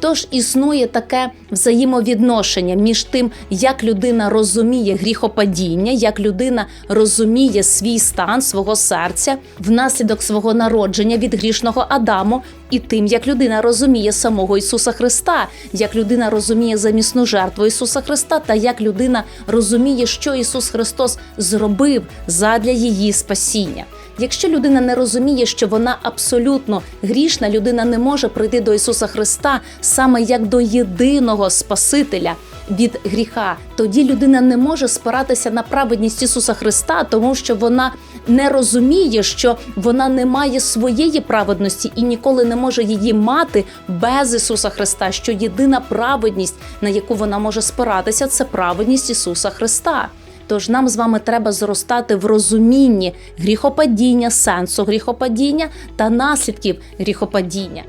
Тож існує таке взаємовідношення між тим, як людина розуміє гріхопадіння, як людина розуміє свій стан свого серця внаслідок свого народження від грішного Адаму, і тим, як людина розуміє самого Ісуса Христа, як людина розуміє замісну жертву Ісуса Христа, та як людина розуміє, що Ісус Христос зробив задля її спасіння. Якщо людина не розуміє, що вона абсолютно грішна, людина не може прийти до Ісуса Христа саме як до єдиного Спасителя від гріха, тоді людина не може спиратися на праведність Ісуса Христа, тому що вона не розуміє, що вона не має своєї праведності і ніколи не може її мати без Ісуса Христа. Що єдина праведність, на яку вона може спиратися, це праведність Ісуса Христа. Тож нам з вами треба зростати в розумінні гріхопадіння, сенсу гріхопадіння та наслідків гріхопадіння.